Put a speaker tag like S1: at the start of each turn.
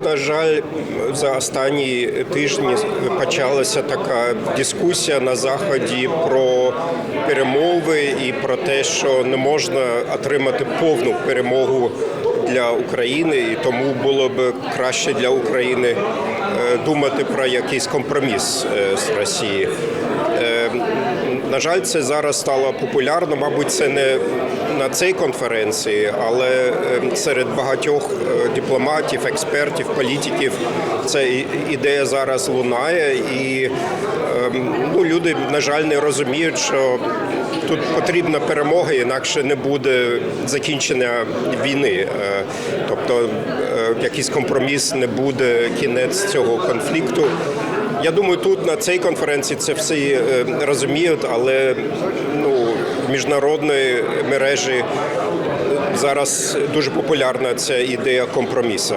S1: На жаль, за останні тижні почалася така дискусія на заході про перемови і про те, що не можна отримати повну перемогу для України, і тому було б краще для України е, думати про якийсь компроміс е, з Росією. На жаль, це зараз стало популярно. Мабуть, це не на цій конференції, але е, серед багатьох е, дипломатів, експертів, політиків ця ідея зараз лунає, і ем, ну, люди, на жаль, не розуміють, що тут потрібна перемога, інакше не буде закінчення війни. Е, Тобто е, якийсь компроміс не буде кінець цього конфлікту. Я думаю, тут на цій конференції це всі е, розуміють, але ну, в міжнародної мережі зараз дуже популярна ця ідея компромісу.